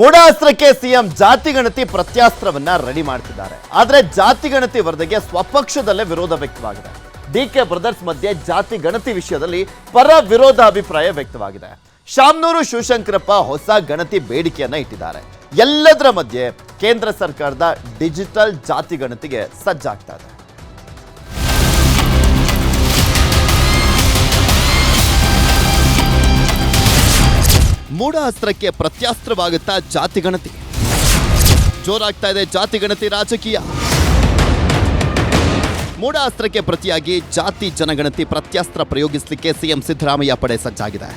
ಮೂಢಾಸ್ತ್ರಕ್ಕೆ CM ಜಾತಿ ಗಣತಿ ಪ್ರತ್ಯಾಸ್ತ್ರವನ್ನ ready ಮಾಡ್ತಿದ್ದಾರೆ. ಆದ್ರೆ ಜಾತಿ ಗಣತಿ ವರದಿಗೆ ಸ್ವಪಕ್ಷದಲ್ಲೇ ವಿರೋಧ ವ್ಯಕ್ತವಾಗಿದೆ. ಡಿ ಕೆ ಬ್ರದರ್ಸ್ ಮಧ್ಯೆ ಜಾತಿ ಗಣತಿ ವಿಷಯದಲ್ಲಿ ಪರ ವಿರೋಧ ಅಭಿಪ್ರಾಯ ವ್ಯಕ್ತವಾಗಿದೆ. ಶಾಮ್ನೂರು ಶಿವಶಂಕರಪ್ಪ ಹೊಸ ಗಣತಿ ಬೇಡಿಕೆಯನ್ನ ಇಟ್ಟಿದ್ದಾರೆ. ಎಲ್ಲದರ ಮಧ್ಯೆ ಕೇಂದ್ರ ಸರ್ಕಾರದ ಡಿಜಿಟಲ್ ಜಾತಿ ಗಣತಿಗೆ ಸಜ್ಜಾಗ್ತಾ ಇದೆ. ಮೂಢ ಅಸ್ತ್ರಕ್ಕೆ ಪ್ರತ್ಯಾಸ್ತ್ರವಾಗುತ್ತಾ ಜಾತಿ ಗಣತಿ? ಜೋರಾಗ್ತಾ ಇದೆ ಜಾತಿ ಗಣತಿ ರಾಜಕೀಯ. ಮೂಢ ಅಸ್ತ್ರಕ್ಕೆ ಪ್ರತಿಯಾಗಿ ಜಾತಿ ಜನಗಣತಿ ಪ್ರತ್ಯಾಸ್ತ್ರ ಪ್ರಯೋಗಿಸಲಿಕ್ಕೆ ಸಿಎಂ ಸಿದ್ದರಾಮಯ್ಯ ಪಡೆ ಸಜ್ಜಾಗಿದೆ.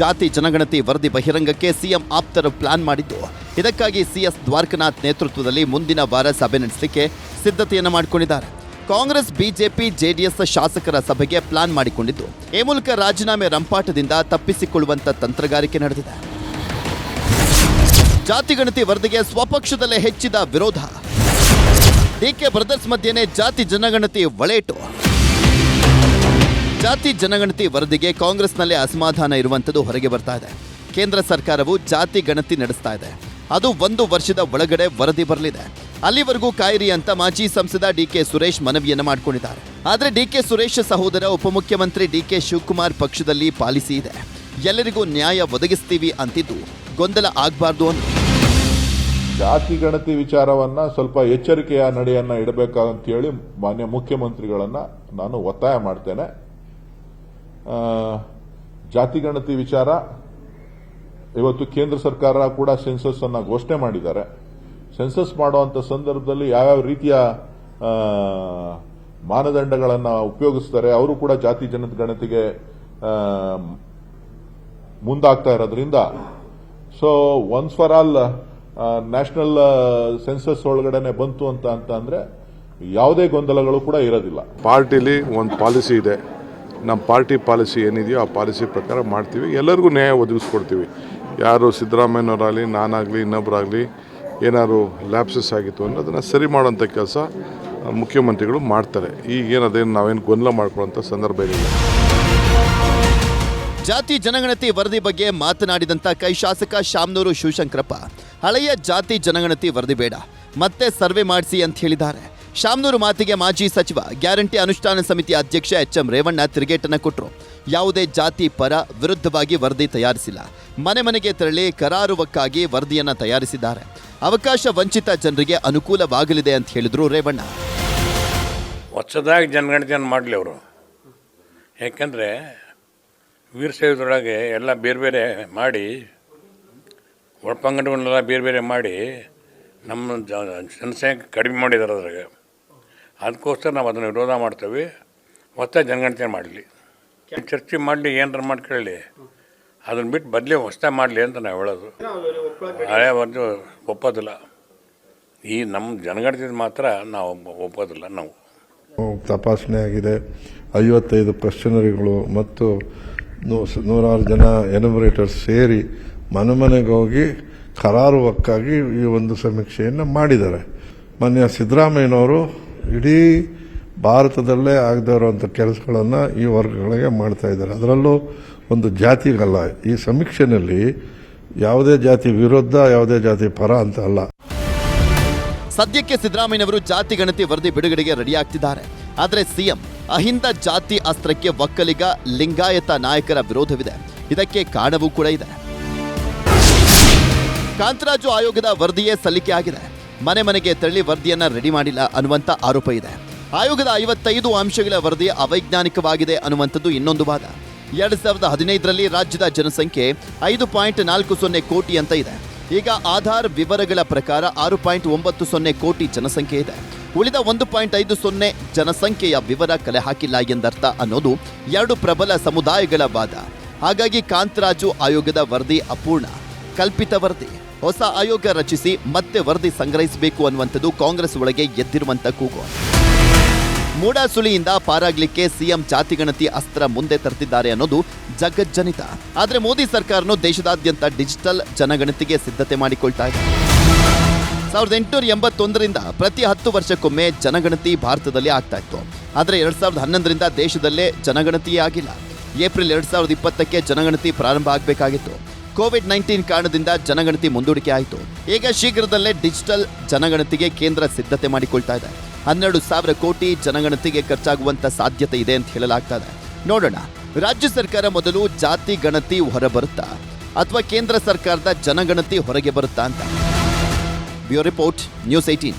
ಜಾತಿ ಜನಗಣತಿ ವರದಿ ಬಹಿರಂಗಕ್ಕೆ ಸಿಎಂ ಆಪ್ತರು ಪ್ಲಾನ್ ಮಾಡಿದ್ದು. ಇದಕ್ಕಾಗಿ ಸಿಎಸ್ ದ್ವಾರಕನಾಥ್ ನೇತೃತ್ವದಲ್ಲಿ ಮುಂದಿನ ವಾರ ಸಭೆ ನಡೆಸಲಿಕ್ಕೆ ಸಿದ್ಧತೆಯನ್ನು ಮಾಡಿಕೊಂಡಿದ್ದಾರೆ. ಕಾಂಗ್ರೆಸ್, ಬಿಜೆಪಿ, ಜೆಡಿಎಸ್ ಶಾಸಕರ ಸಭೆಗೆ ಪ್ಲಾನ್ ಮಾಡಿಕೊಂಡಿದ್ದು. ಈ ಮೂಲಕ ರಾಜೀನಾಮೆ ರಂಪಾಟದಿಂದ ತಪ್ಪಿಸಿಕೊಳ್ಳುವಂತ ತಂತ್ರಗಾರಿಕೆ ನಡೆದಿದೆ. ಜಾತಿ ಗಣತಿ ವರದಿಗೆ ಸ್ವಪಕ್ಷದಲ್ಲೇ ಹೆಚ್ಚಿದ ವಿರೋಧ. ಡಿಕೆ ಬ್ರದರ್ಸ್ ಮಧ್ಯೆನೇ ಜಾತಿ ಜನಗಣತಿ ಒಳೇಟು. ಜಾತಿ ಜನಗಣತಿ ವರದಿಗೆ ಕಾಂಗ್ರೆಸ್ನಲ್ಲೇ ಅಸಮಾಧಾನ ಇರುವಂಥದ್ದು ಹೊರಗೆ ಬರ್ತಾ ಇದೆ. ಕೇಂದ್ರ ಸರ್ಕಾರವು ಜಾತಿ ಗಣತಿ ನಡೆಸ್ತಾ ಇದೆ. ಅದು ಒಂದು ವರ್ಷದ ಒಳಗಡೆ ವರದಿ ಬರಲಿದೆ. ಅಲ್ಲಿವರೆಗೂ ಕಾಯಿರಿ ಅಂತ ಮಾಜಿ ಸಂಸದ ಡಿಕೆ ಸುರೇಶ್ ಮನವಿಯನ್ನು ಮಾಡಿಕೊಂಡಿದ್ದಾರೆ. ಆದರೆ ಡಿಕೆ ಸುರೇಶ್ ಸಹೋದರ ಉಪಮುಖ್ಯಮಂತ್ರಿ ಡಿಕೆ ಶಿವಕುಮಾರ್ ಪಕ್ಷದಲ್ಲಿ ಪಾಲಿಸಿ ಇದೆ. ಎಲ್ಲರಿಗೂ ನ್ಯಾಯ ಒದಗಿಸ್ತೀವಿ ಅಂತಿದ್ದು ಗೊಂದಲ ಆಗಬಾರ್ದು ಅಂತ ಜಾತಿ ಗಣತಿ ವಿಚಾರವನ್ನ ಸ್ವಲ್ಪ ಎಚ್ಚರಿಕೆಯ ನಡೆಯನ್ನ ಇಡಬೇಕಂತ ಹೇಳಿ ಮಾನ್ಯ ಮುಖ್ಯಮಂತ್ರಿಗಳನ್ನ ನಾನು ಒತ್ತಾಯ ಮಾಡ್ತೇನೆ. ಜಾತಿ ಗಣತಿ ವಿಚಾರ ಇವತ್ತು ಕೇಂದ್ರ ಸರ್ಕಾರ ಕೂಡ ಸೆನ್ಸಸ್ ಅನ್ನ ಘೋಷಣೆ ಮಾಡಿದ್ದಾರೆ. ಸೆನ್ಸಸ್ ಮಾಡುವಂತ ಸಂದರ್ಭದಲ್ಲಿ ಯಾವ್ಯಾವ ರೀತಿಯ ಮಾನದಂಡಗಳನ್ನು ಉಪಯೋಗಿಸ್ತಾರೆ, ಅವರು ಕೂಡ ಜಾತಿ ಜನಗಣತಿಗೆ ಗಣತಿಗೆ ಮುಂದಾಗ್ತಾ ಇರೋದ್ರಿಂದ. So once for all national census ಒಳಗಡೆನೆ ಬಂತು ಅಂತ ಅಂತ ಅಂದ್ರೆ ಯಾವುದೇ ಗೊಂದಲಗಳು ಕೂಡ ಇರೋದಿಲ್ಲ. ಪಾರ್ಟಿಲಿ ಒಂದು ಪಾಲಿಸಿ ಇದೆ. ನಮ್ಮ ಪಾರ್ಟಿ ಪಾಲಿಸಿ ಏನಿದೆಯೋ ಆ ಪಾಲಿಸಿ ಪ್ರಕಾರ ಮಾಡ್ತೀವಿ. ಎಲ್ಲರಿಗೂ ನ್ಯಾಯ ಒದಗಿಸ್ಕೊಡ್ತೀವಿ. ಯಾರು ಸಿದ್ದರಾಮಯ್ಯನವರಾಗಲಿ, ನಾನಾಗಲಿ ಇನ್ನೊಬ್ಬರಾಗಲಿ ಏನಾದ್ರು ಲ್ಯಾಪ್ಸಸ್ ಆಗಿತ್ತು ಅನ್ನೋದನ್ನು ಅದನ್ನು ಸರಿ ಮಾಡೋಂಥ ಕೆಲಸ ಮುಖ್ಯಮಂತ್ರಿಗಳು ಮಾಡ್ತಾರೆ. ಈಗೇನು ಅದೇನು ನಾವೇನು ಗೊಂದಲ ಮಾಡ್ಕೊಳ್ಳೋಂಥ ಸಂದರ್ಭ ಇರಲಿಲ್ಲ ಜಾತಿ ಜನಗಣತಿ ವರದಿ ಬಗ್ಗೆ ಮಾತನಾಡಿದಂಥ ಕೈ ಶಾಸಕ ಶಾಮನೂರು ಶಿವಶಂಕರಪ್ಪ, ಹಳೆಯ ಜಾತಿ ಜನಗಣತಿ ವರದಿ ಬೇಡ, ಮತ್ತೆ ಸರ್ವೆ ಮಾಡಿಸಿ ಅಂತ ಹೇಳಿದ್ದಾರೆ. ಶಾಮನೂರು ಮಾತಿಗೆ ಮಾಜಿ ಸಚಿವ, ಗ್ಯಾರಂಟಿ ಅನುಷ್ಠಾನ ಸಮಿತಿ ಅಧ್ಯಕ್ಷ ಎಚ್ ಎಂ ರೇವಣ್ಣ ತಿರುಗೇಟನ್ನು ಕೊಟ್ಟರು ಯಾವುದೇ ಜಾತಿ ಪರ ವಿರುದ್ಧವಾಗಿ ವರದಿ ತಯಾರಿಸಿಲ್ಲ. ಮನೆ ಮನೆಗೆ ತೆರಳಿ ಕರಾರುವಕ್ಕಾಗಿ ವರದಿಯನ್ನು ತಯಾರಿಸಿದ್ದಾರೆ. ಅವಕಾಶ ವಂಚಿತ ಜನರಿಗೆ ಅನುಕೂಲವಾಗಲಿದೆ ಅಂತ ಹೇಳಿದರು ರೇವಣ್ಣ. ಹೊಸದಾಗಿ ಜನಗಣತಿಯನ್ನು ಮಾಡಲಿ ಅವರು. ಯಾಕಂದರೆ ವೀರಶೈವದೊಳಗೆ ಎಲ್ಲ ಬೇರೆ ಬೇರೆ ಮಾಡಿ ಒಳಪಂಗಡಗಳನ್ನೆಲ್ಲ ಬೇರೆ ಬೇರೆ ಮಾಡಿ ನಮ್ಮ ಜನಸಂಖ್ಯೆ ಕಡಿಮೆ ಮಾಡಿದ್ದಾರೆ ಅದ್ರಾಗ. ಅದಕ್ಕೋಸ್ಕರ ನಾವು ಅದನ್ನು ವಿರೋಧ ಮಾಡ್ತೇವೆ. ಹೊಸ ಜನಗಣತಿ ಮಾಡಲಿ. ಚರ್ಚೆ ಮಾಡಲಿ ಏನಾರ ಮಾಡ್ಕೊಳ್ಳಿ. ಅದನ್ನು ಬಿಟ್ಟು ಬದಲೇ ಹೊಸ ಮಾಡಲಿ ಅಂತ ನಾವು ಹೇಳೋದು. ಹಳೆ ಒಂದು ಒಪ್ಪೋದಿಲ್ಲ. ಈ ನಮ್ಮ ಜನಗಣತಿ ಮಾತ್ರ ನಾವು ಒಪ್ಪೋದಿಲ್ಲ ನಾವು. ತಪಾಸಣೆ ಆಗಿದೆ. ಐವತ್ತೈದು ಕ್ವಶನರಿಗಳು ಮತ್ತು ನೂರಾರು ಜನ ಎನುಮರೇಟರ್ಸ್ ಸೇರಿ ಮನೆ ಮನೆಗೆ ಹೋಗಿ ಕರಾರುವಕ್ಕಾಗಿ ಈ ಒಂದು ಸಮೀಕ್ಷೆಯನ್ನು ಮಾಡಿದ್ದಾರೆ. ಮಾನ್ಯ ಸಿದ್ದರಾಮಯ್ಯನವರು ಇಡೀ ಭಾರತದಲ್ಲೇ ಆಗದೇ ಇರುವಂಥ ಕೆಲಸಗಳನ್ನು ಈ ವರ್ಗಗಳಿಗೆ ಮಾಡ್ತಾ ಇದ್ದಾರೆ. ಅದರಲ್ಲೂ ಒಂದು ಜಾತಿಗಲ್ಲ. ಈ ಸಮೀಕ್ಷೆನಲ್ಲಿ ಯಾವುದೇ ಜಾತಿ ವಿರುದ್ಧ, ಯಾವುದೇ ಜಾತಿ ಪರ ಅಂತ ಅಲ್ಲ. ಸದ್ಯಕ್ಕೆ ಸಿದ್ದರಾಮಯ್ಯನವರು ಜಾತಿ ಗಣತಿ ವರದಿ ಬಿಡುಗಡೆಗೆ ರೆಡಿಯಾಗ್ತಿದ್ದಾರೆ. ಆದರೆ ಸಿಎಂ ಅಹಿಂದ ಜಾತಿ ಅಸ್ತ್ರಕ್ಕೆ ಒಕ್ಕಲಿಗ, ಲಿಂಗಾಯತ ನಾಯಕರ ವಿರೋಧವಿದೆ. ಇದಕ್ಕೆ ಕಾರಣವೂ ಕೂಡ ಇದೆ. ಕಾಂತರಾಜು ಆಯೋಗದ ವರದಿಯೇ ಸಲ್ಲಿಕೆ ಆಗಿದೆ. ಮನೆ ಮನೆಗೆ ತೆರಳಿ ವರದಿಯನ್ನ ರೆಡಿ ಮಾಡಿಲ್ಲ ಅನ್ನುವಂತ ಆರೋಪ ಇದೆ. ಆಯೋಗದ ಐವತ್ತೈದು ಅಂಶಗಳ ವರದಿ ಅವೈಜ್ಞಾನಿಕವಾಗಿದೆ ಅನ್ನುವಂಥದ್ದು ಇನ್ನೊಂದು ವಾದ. ಎರಡ್ ಸಾವಿರದ ಹದಿನೈದರಲ್ಲಿ ರಾಜ್ಯದ ಜನಸಂಖ್ಯೆ ಐದು ಪಾಯಿಂಟ್ ನಾಲ್ಕು ಸೊನ್ನೆ ಕೋಟಿ ಅಂತ ಇದೆ. ಈಗ ಆಧಾರ್ ವಿವರಗಳ ಪ್ರಕಾರ ಆರು ಪಾಯಿಂಟ್ ಒಂಬತ್ತು ಸೊನ್ನೆ ಕೋಟಿ ಜನಸಂಖ್ಯೆ ಇದೆ. ಉಳಿದ ಒಂದು ಪಾಯಿಂಟ್ ಐದು ಸೊನ್ನೆ ಜನಸಂಖ್ಯೆಯ ವಿವರ ಕಲೆ ಹಾಕಿಲ್ಲ ಎಂದರ್ಥ ಅನ್ನೋದು ಎರಡು ಪ್ರಬಲ ಸಮುದಾಯಗಳ ವಾದ. ಹಾಗಾಗಿ ಕಾಂತರಾಜು ಆಯೋಗದ ವರದಿ ಅಪೂರ್ಣ. ಕಲ್ಪಿತ ವರದಿ. ಹೊಸ ಆಯೋಗ ರಚಿಸಿ ಮತ್ತೆ ವರದಿ ಸಂಗ್ರಹಿಸಬೇಕು ಅನ್ನುವಂಥದ್ದು ಕಾಂಗ್ರೆಸ್ ಒಳಗೆ ಎದ್ದಿರುವಂತ ಕೂಗು. ಮೂಡಾಸುಳಿಯಿಂದ ಪಾರಾಗ್ಲಿಕ್ಕೆ ಸಿಎಂ ಜಾತಿಗಣತಿ ಅಸ್ತ್ರ ಮುಂದೆ ತರ್ತಿದ್ದಾರೆ ಅನ್ನೋದು ಜಗಜ್ಜನಿತ. ಆದ್ರೆ ಮೋದಿ ಸರ್ಕಾರನು ದೇಶದಾದ್ಯಂತ ಡಿಜಿಟಲ್ ಜನಗಣತಿಗೆ ಸಿದ್ಧತೆ ಮಾಡಿಕೊಳ್ತಾ ಇದೆ. ಸಾವಿರದ ಎಂಟುನೂರ ಎಂಬತ್ತೊಂದರಿಂದ ಪ್ರತಿ ಹತ್ತು ವರ್ಷಕ್ಕೊಮ್ಮೆ ಜನಗಣತಿ ಭಾರತದಲ್ಲಿ ಆಗ್ತಾ ಇತ್ತು. ಆದರೆ ಎರಡ್ ಸಾವಿರದ ಹನ್ನೊಂದರಿಂದ ದೇಶದಲ್ಲೇ ಜನಗಣತಿಯೇ ಆಗಿಲ್ಲ. ಏಪ್ರಿಲ್ ಎರಡ್ ಸಾವಿರದ ಇಪ್ಪತ್ತಕ್ಕೆ ಜನಗಣತಿ ಪ್ರಾರಂಭ ಆಗಬೇಕಾಗಿತ್ತು. ಕೋವಿಡ್ ನೈನ್ಟೀನ್ ಕಾರಣದಿಂದ ಜನಗಣತಿ ಮುಂದೂಡಿಕೆ ಆಯಿತು. ಈಗ ಶೀಘ್ರದಲ್ಲೇ ಡಿಜಿಟಲ್ ಜನಗಣತಿಗೆ ಕೇಂದ್ರ ಸಿದ್ಧತೆ ಮಾಡಿಕೊಳ್ತಾ ಇದೆ. ಹನ್ನೆರಡು ಸಾವಿರ ಕೋಟಿ ಜನಗಣತಿಗೆ ಖರ್ಚಾಗುವಂತ ಸಾಧ್ಯತೆ ಇದೆ ಅಂತ ಹೇಳಲಾಗ್ತಾ ಇದೆ ನೋಡೋಣ, ರಾಜ್ಯ ಸರ್ಕಾರ ಮೊದಲು ಜಾತಿ ಗಣತಿ ಹೊರಬರುತ್ತಾ? ಅಥವಾ ಕೇಂದ್ರ ಸರ್ಕಾರದ ಜನಗಣತಿ ಹೊರಗೆ ಬರುತ್ತಾ ಅಂತ? Bureau report, news eighteen